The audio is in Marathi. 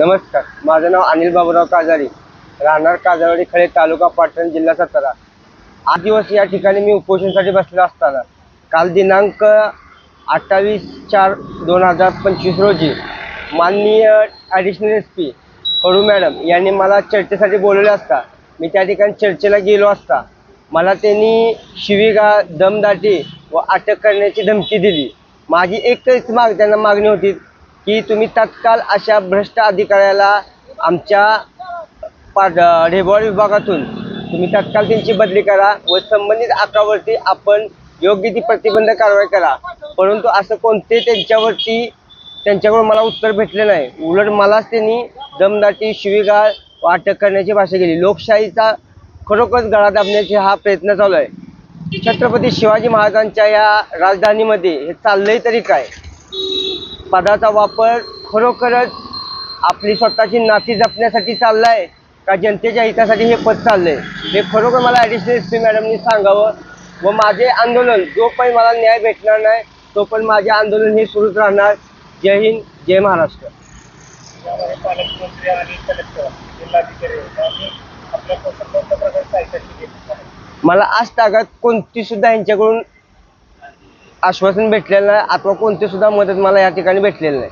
नमस्कार. माझं नाव अनिल बाबूराव काजारी. राहणार काजारवाडी खळे तालुका पाटण जिल्हा सातारा. आठ दिवस या ठिकाणी मी उपोषणासाठी बसलो असताना काल दिनांक अठ्ठावीस चार दोन हजार पंचवीस रोजी माननीय additional S P Kadu madam यांनी मला चर्चेसाठी बोलवले असता. मी त्या ठिकाणी चर्चेला गेलो असता. मला त्यांनी शिवीगा दमदाटी व अटक करण्याची धमकी दिली. माझी एकच माग त्यांना मागणी होती की तुम्ही तत्काळ अशा भ्रष्ट अधिकाऱ्याला आमच्या पाट ढेबवाड विभागातून तुम्ही तत्काळ त्यांची बदली करा व संबंधित आकावरती आपण योग्य ती प्रतिबंध कारवाई करा. परंतु असं कोणते त्यांच्यावरती त्यांच्याकडून मला उत्तर भेटले नाही. उलट मलाच त्यांनी दमदाटी शिवीगाळ व अटक करण्याची भाषा केली. लोकशाहीचा खरोखरच गळा दाबण्याचा हा प्रयत्न चालू आहे. छत्रपती शिवाजी महाराजांच्या या राजधानीमध्ये हे चाललंय तरी काय? पदाचा वापर खरोखरच आपली स्वतःची नाती जपण्यासाठी चाललाय का जनतेच्या हितासाठी हे पद चाललंय? हे खरोखर मला ॲडिशनल एस पी मॅडमनी सांगावं. व माझे आंदोलन जो पण मला न्याय भेटणार नाही तो पण माझे आंदोलन हे सुरूच राहणार. जय हिंद जय महाराष्ट्र. मला आज तागात कोणती सुद्धा यांच्याकडून आश्वासन भेटलेलं नाही अथवा कोणती सुद्धा मदत मला या ठिकाणी भेटलेलं नाही.